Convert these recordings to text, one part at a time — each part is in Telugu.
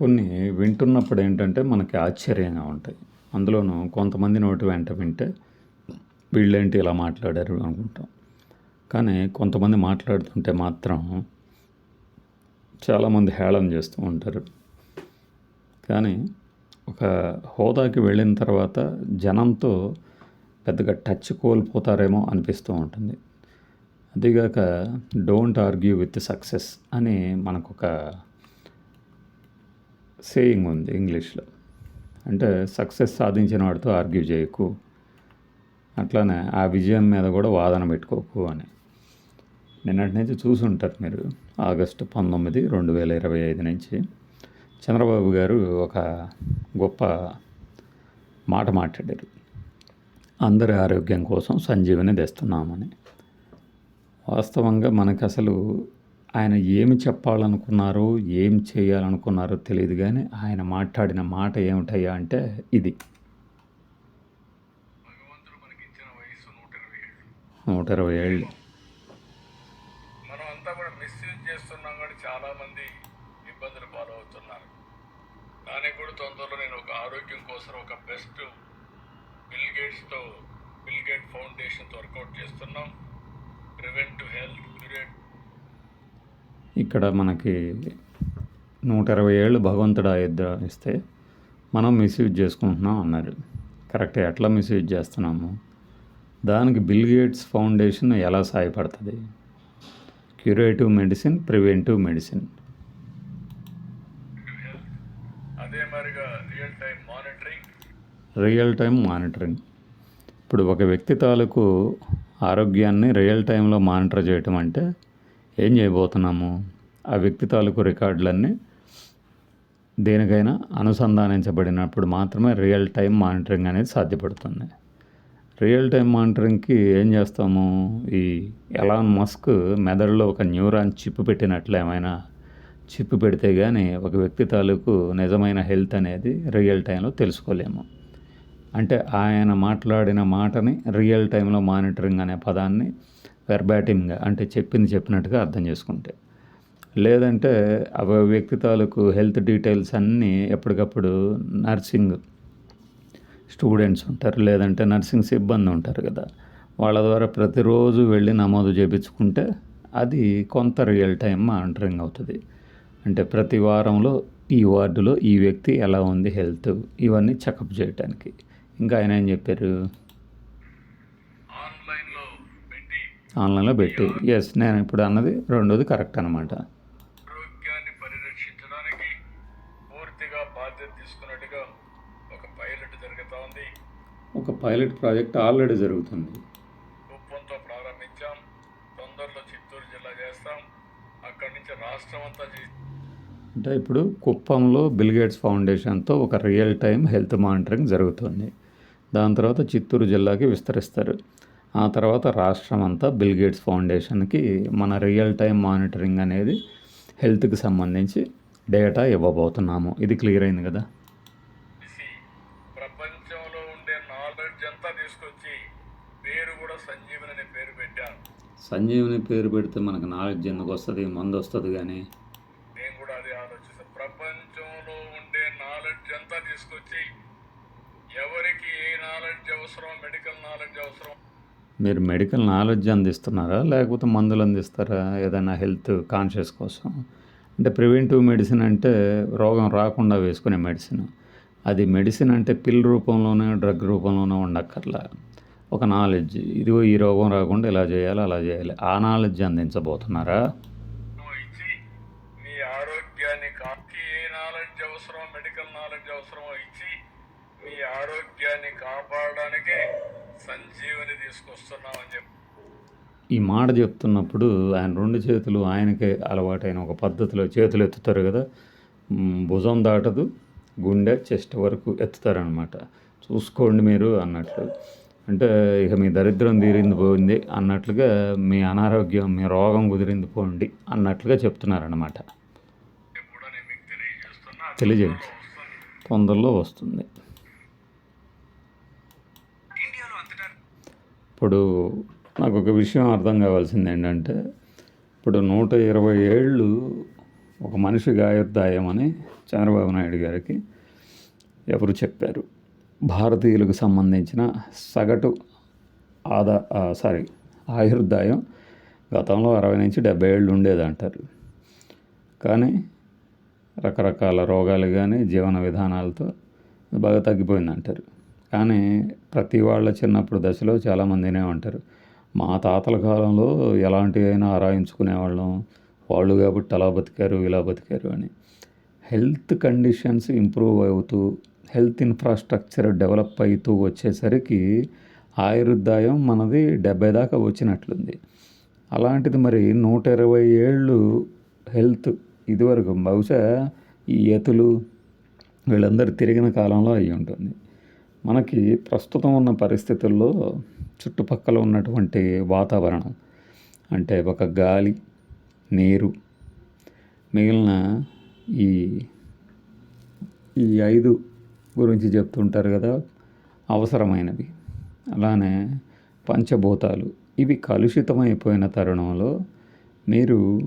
కొన్ని వింటున్నప్పుడు ఏంటంటే మనకి ఆశ్చర్యంగా ఉంటాయి. అందులోనూ కొంతమంది నోటి వెంట వింటే వీళ్ళేంటి ఇలా మాట్లాడారు అనుకుంటాం. కానీ కొంతమంది మాట్లాడుతుంటే మాత్రం చాలామంది హేళన చేస్తూ ఉంటారు. కానీ ఒక హోదాకి వెళ్ళిన తర్వాత జనంతో పెద్దగా టచ్ కోల్పోతారేమో అనిపిస్తూ ఉంటుంది. అదిగాక డోంట్ ఆర్గ్యూ విత్ సక్సెస్ అని మనకు ఒక సేయింగ్ ఉంది ఇంగ్లీష్లో. అంటే సక్సెస్ సాధించిన వాడితో ఆర్గ్యూ చేయకు. అట్లానే ఆ విజయం మీద కూడా వాదన పెట్టుకోకు అని. నిన్నటి నుంచి చూసుంటారు మీరు. ఆగస్టు పంతొమ్మిది రెండు వేల ఇరవై ఐదు నుంచి చంద్రబాబు గారు ఒక గొప్ప మాట మాట్లాడారు. అందరి ఆరోగ్యం కోసం సంజీవని తెస్తున్నామని. వాస్తవంగా మనకు అసలు ఆయన ఏమి చెప్పాలనుకున్నారో ఏం చేయాలనుకున్నారో తెలియదు కానీ ఆయన మాట్లాడిన మాట ఏమిటయ్యా అంటే ఇది. నూట ఇరవై ఏళ్ళు. నూట ఇరవై ఏళ్ళు. మనం అంతా కూడా మిస్యూజ్ చేస్తున్నాం కానీ చాలా మంది ఇబ్బందులు పాలవుతున్నారు. దానికి కూడా తొందరలో నేను ఒక ఆరోగ్యం కోసం ఒక బెస్ట్ బిల్ గేట్స్తో బిల్ గేట్ ఫౌండేషన్తో వర్కౌట్ చేస్తున్నాం. ప్రివెంట్ హెల్త్ క్యూరేట్ ఇక్కడ మనకి నూట ఇరవై ఏళ్ళు భగవంతుడు ఆయుధ ఇస్తే మనం మిస్యూజ్ చేసుకుంటున్నాం అన్నారు. కరెక్ట్ ఎట్లా మిస్యూజ్ చేస్తున్నాము? దానికి బిల్ గేట్స్ ఫౌండేషన్ ఎలా సహాయపడుతుంది curative medicine preventive medicine real time monitoring ఇప్పుడు ఒక వ్యక్తి తాలూకు ఆరోగ్యాన్ని రియల్ టైంలో మానిటర్ చేయటం అంటే ఏం చేయబోతున్నాము? ఆ వ్యక్తి తాలూకు రికార్డులన్నీ దేనికైనా అనుసంధానించబడినప్పుడు మాత్రమే రియల్ టైం మానిటరింగ్ అనేది సాధ్యపడుతుంది. రియల్ టైం మానిటరింగ్కి ఏం చేస్తాము? ఈ ఎలాన్ మస్క్ మెదడులో ఒక న్యూరాన్ చిప్ పెట్టినట్లు ఏమైనా చిప్ పెడితే కానీ ఒక వ్యక్తి తాలూకు నిజమైన హెల్త్ అనేది రియల్ టైంలో తెలుసుకోలేము. అంటే ఆయన మాట్లాడిన మాటని రియల్ టైంలో మానిటరింగ్ అనే పదాన్ని వెర్బాటిమ్గా అంటే చెప్పింది చెప్పినట్టుగా అర్థం చేసుకుంటే. లేదంటే ఆ వ్యక్తి తాలూకు హెల్త్ డీటెయిల్స్ అన్నీ ఎప్పటికప్పుడు నర్సింగ్ స్టూడెంట్స్ ఉంటారు. లేదంటే నర్సింగ్ సిబ్బంది ఉంటారు కదా. వాళ్ళ ద్వారా ప్రతిరోజు వెళ్ళి నమోదు చేయించుకుంటే అది కొంత రియల్ టైం మానిటరింగ్ అవుతుంది. అంటే ప్రతి వారంలో ఈ వార్డులో ఈ వ్యక్తి ఎలా ఉంది హెల్త్ ఇవన్నీ చెకప్ చేయడానికి ఇంకా ఆయన ఏం చెప్పారు ఆన్లైన్లో పెట్టి ఆన్లైన్లో పెట్టి. ఎస్ నేను ఇప్పుడు అన్నది రెండోది కరెక్ట్ అనమాట ఆరోగ్యాన్ని పరిరక్షించడానికి పూర్తిగా బాధ్యత తీసుకున్నట్టుగా ఒక పైలట్ జరుగుతూ ఉంది. ఒక పైలట్ ప్రాజెక్ట్ ఆల్రెడీ జరుగుతుంది. కుప్పంతో ప్రారంభించాం. తొందరలో చిత్తూరు జిల్లా చేస్తాం. అక్కడి నుంచి రాష్ట్రం అంతా చే- అంటే ఇప్పుడు కుప్పంలో బిల్గేట్స్ ఫౌండేషన్తో ఒక రియల్ టైం హెల్త్ మానిటరింగ్ జరుగుతుంది. దాని తర్వాత చిత్తూరు జిల్లాకి విస్తరిస్తారు. ఆ తర్వాత రాష్ట్రం అంతా బిల్గేట్స్ ఫౌండేషన్కి మన రియల్ టైం మానిటరింగ్ అనేది హెల్త్కి సంబంధించి డేటా ఇవ్వబోతున్నాము. ఇది క్లియర్ అయింది కదా? ప్రపంచంలో ఉండే నాలెడ్జ్ అంతా తీసుకొచ్చి పేరు కూడా సంజీవన్ అనే పేరు పెట్టాను సంజీవుని పేరు పెడితే మనకు నాలెడ్జ్ ఎందుకు వస్తుంది? మందు వస్తుంది కానీ. నేను కూడా అదే ఆలోచిస్తాను ప్రపంచంలో ఉండే నాలెడ్జ్ అంతా తీసుకొచ్చి ఎవరికి ఏ నాలెడ్జ్ అవసరం మెడికల్ నాలెడ్జ్ అవసరం మీరు మెడికల్ నాలెడ్జ్ అందిస్తున్నారా? లేకపోతే మందులు అందిస్తారా? ఏదైనా హెల్త్ కాన్షియస్ కోసం? అంటే ప్రివెంటివ్ మెడిసిన్ అంటే రోగం రాకుండా వేసుకునే మెడిసిన్. అది మెడిసిన్ అంటే పిల్ రూపంలోనే డ్రగ్ రూపంలోనే ఉండక్కర్లా. ఒక నాలెడ్జ్. ఇదిగో ఈ రోగం రాకుండా ఇలా చేయాలి అలా చేయాలి. ఆ నాలెడ్జ్ అందించబోతున్నారా? నాలెడ్జ్ అవసరం? మెడికల్ నాలెడ్జ్ అవసరమో ఇచ్చి మీ ఆరోగ్యాన్ని కాపాడడానికి సంజీవని తీసుకొస్తున్నామని చెప్పి. ఈ మాట చెప్తున్నప్పుడు ఆయన రెండు చేతులు ఆయనకే అలవాటైన ఒక పద్ధతిలో చేతులు ఎత్తుతారు కదా. భుజం దాటదు గుండె చెస్ట్ వరకు ఎత్తుతారనమాట చూసుకోండి మీరు అన్నట్లు. అంటే ఇక మీ దరిద్రం తీరింది పోయింది అన్నట్లుగా మీ అనారోగ్యం మీ రోగం కుదిరింది పోండి అన్నట్లుగా చెప్తున్నారనమాట తెలియజేయండి. తొందరలో వస్తుంది. ఇప్పుడు నాకు ఒక విషయం అర్థం కావాల్సింది ఏంటంటే ఇప్పుడు నూట ఇరవై ఏళ్ళు ఒక మనిషి ఆయుర్దాయం అని చంద్రబాబు నాయుడు గారికి ఎవరు చెప్పారు? భారతీయులకు సంబంధించిన సగటు ఆదా సారీ ఆయుర్దాయం గతంలో అరవై నుంచి డెబ్బై ఏళ్ళు ఉండేది అంటారు కానీ రకరకాల రోగాలు కానీ జీవన విధానాలతో బాగా తగ్గిపోయింది అంటారు కానీ ప్రతి వాళ్ళ చిన్నప్పుడు దశలో చాలామందినే ఉంటారు. మా తాతల కాలంలో ఎలాంటివి అయినా ఆరాయించుకునేవాళ్ళం. వాళ్ళు కాబట్టి అలా బతికారు ఇలా బతికారు అని. హెల్త్ కండిషన్స్ ఇంప్రూవ్ అవుతూ హెల్త్ ఇన్ఫ్రాస్ట్రక్చర్ డెవలప్ అవుతూ వచ్చేసరికి ఆయుర్దాయం మనది డెబ్బై దాకా వచ్చినట్లుంది. అలాంటిది మరి నూట ఇరవై ఏళ్ళు హెల్త్ ఇదివరకు బహుశా ఈ ఎతులు వీళ్ళందరూ తిరిగిన కాలంలో అయి ఉంటుంది మనకి ప్రస్తుతం ఉన్న పరిస్థితుల్లో చుట్టుపక్కల ఉన్నటువంటి వాతావరణం అంటే ఒక గాలి నీరు మిగిలిన ఈ ఈ ఐదు గురించి చెప్తుంటారు కదా అవసరమైనవి. అలానే పంచభూతాలు ఇవి కలుషితమైపోయిన తరుణంలో మీరు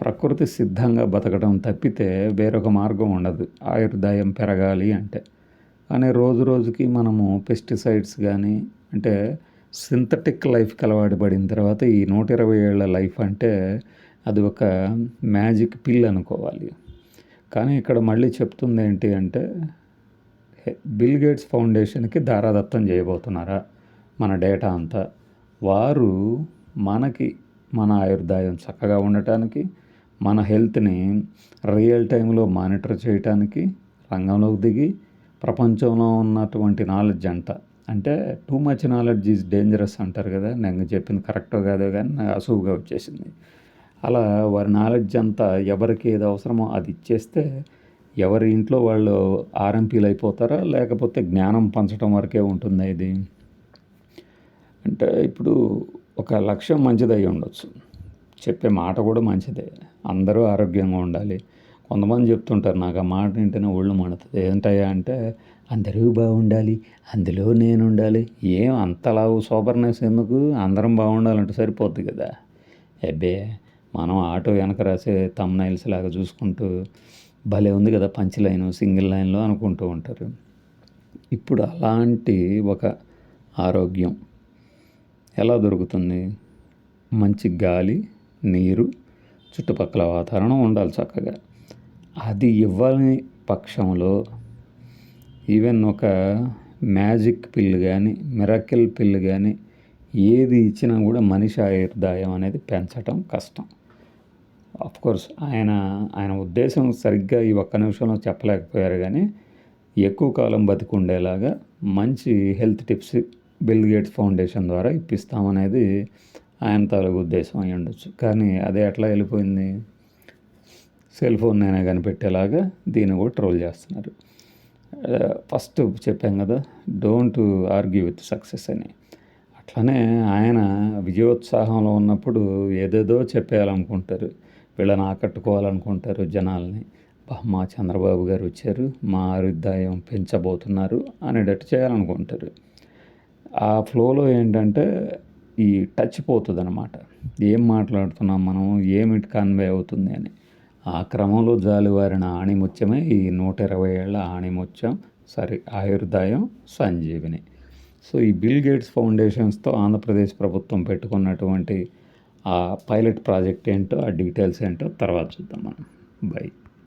ప్రకృతి సిద్ధంగా బతకడం తప్పితే వేరొక మార్గం ఉండదు. ఆయుర్దాయం పెరగాలి అంటే. కానీ రోజు రోజుకి మనము పెస్టిసైడ్స్ కానీ అంటే సింథటిక్ లైఫ్కి అలవాటు పడిన తర్వాత ఈ నూట ఇరవై ఏళ్ళ లైఫ్ అంటే అది ఒక మ్యాజిక్ పిల్ అనుకోవాలి. కానీ ఇక్కడ మళ్ళీ చెప్తుంది ఏంటి అంటే బిల్ గేట్స్ ఫౌండేషన్కి దారాదత్తం చేయబోతున్నారా మన డేటా అంతా? వారు మనకి మన ఆయుర్దాయం చక్కగా ఉండటానికి మన హెల్త్ని రియల్ టైంలో మానిటర్ చేయటానికి రంగంలోకి దిగి ప్రపంచంలో ఉన్నటువంటి నాలెడ్జ్ అంతా. అంటే too much knowledge is dangerous అంటారు కదా నేను చెప్పింది కరెక్టో కాదో కానీ నాకు అసూగా వచ్చేసింది. అలా వారి నాలెడ్జ్ అంతా ఎవరికి ఏది అవసరమో అది ఇచ్చేస్తే ఎవరి ఇంట్లో వాళ్ళు ఆర్ఎంపీలు అయిపోతారా లేకపోతే జ్ఞానం పంచడం వరకే ఉంటుందా ఇది? అంటే ఇప్పుడు ఒక లక్ష్యం మంచిదై ఉండొచ్చు. చెప్పే మాట కూడా మంచిదే. అందరూ ఆరోగ్యంగా ఉండాలి. కొంతమంది చెప్తుంటారు నాకు ఆ మాట వింటేనే ఒళ్ళు మండుతుంది ఏంటయ్యా అంటే అందరూ బాగుండాలి అందులో నేను ఉండాలి ఏం అంతలా సూపర్నెస్ ఎందుకు? అందరం బాగుండాలంటే సరిపోద్ది కదా. అబ్బే మనం ఆటో వెనక రాసే తమ్నైల్స్ లాగా చూసుకుంటూ భలే ఉంది కదా పంచ్ లైన్ సింగిల్ లైన్లో అనుకుంటూ ఉంటారు. ఇప్పుడు అలాంటి ఒక ఆరోగ్యం ఎలా దొరుకుతుంది? మంచి గాలి నీరు చుట్టుపక్కల వాతావరణం ఉండాలి చక్కగా. అది ఇవ్వని పక్షంలో ఈవెన్ ఒక మ్యాజిక్ పిల్ కానీ మిరకిల్ పిల్ కానీ ఏది ఇచ్చినా కూడా మనిషి ఆయుర్దాయం అనేది పెంచటం కష్టం. కోర్స్ ఆయన ఆయన ఉద్దేశం సరిగ్గా ఈ ఒక్క నిమిషంలో చెప్పలేకపోయారు కానీ ఎక్కువ కాలం బతికుండేలాగా మంచి health tips Bill Gates Foundation ద్వారా ఇప్పిస్తామనేది ఆయన తాలూకు ఉద్దేశం అయి ఉండొచ్చు కానీ అదే ఎట్లా వెళ్ళిపోయింది? సెల్ ఫోన్ అయినా కనిపెట్టేలాగా దీన్ని కూడా ట్రోల్ చేస్తున్నారు. ఫస్ట్ చెప్పాం కదా డోంట్ ఆర్గ్యూ విత్ సక్సెస్ అని. అట్లనే ఆయన విజయోత్సాహంలో ఉన్నప్పుడు ఏదేదో చెప్పేయాలనుకుంటారు. వీళ్ళని ఆకట్టుకోవాలనుకుంటారు జనాల్ని. మా చంద్రబాబు గారు వచ్చారు మా ఆరుద్దాయం పెంచబోతున్నారు అనేటట్టు చేయాలనుకుంటారు. ఆ ఫ్లోలో ఏంటంటే ఈ టచ్ పోతుంది అనమాట ఏం మాట్లాడుతున్నాం మనం ఏమిటి కన్వే అవుతుంది అని. ఆ క్రమంలో జాలివారిన ఆణిముత్యమే ఈ నూట ఇరవై ఏళ్ళ ఆణిముత్యం సరి ఆయుర్దాయం సంజీవిని. సో ఈ బిల్ గేట్స్ ఫౌండేషన్స్తో ఆంధ్రప్రదేశ్ ప్రభుత్వం పెట్టుకున్నటువంటి ఆ పైలట్ ప్రాజెక్ట్ ఏంటో ఆ డీటెయిల్స్ ఏంటో తర్వాత చూద్దాం మనం. బై.